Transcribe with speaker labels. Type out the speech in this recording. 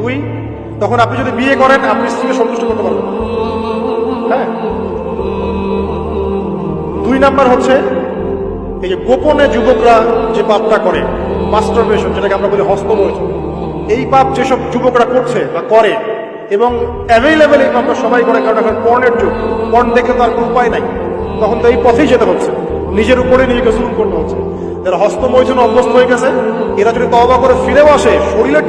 Speaker 1: দুই, তখন আপনি যদি বিয়ে করেন, আপনি স্ত্রীকে সন্তুষ্ট করতে পারবেন। হ্যাঁ? দুই নাম্বার হচ্ছে, এই যে গোপনে যুবকরা যে পাপটা করে মাস্টারবেশন যেটাকে আমরা বলি হস্তমৈথুন, এই পাপ যেসব যুবকরা করছে বা করে, এবং অ্যাভেলেবেল এই পাপটা সবাই করে, কারণ এখন পর্নের যুগ পর্ণ দেখে তো আর কোনো উপায় নাই। তখন তো এই পথেই যেতে হচ্ছে, নিজের উপরে নিজেকে জুলুম করতে হচ্ছে। যারা হস্তমৈথুন অভ্যস্ত হয়ে গেছে, এরা যদি তবা করে ফিরেও আসে, শরীরের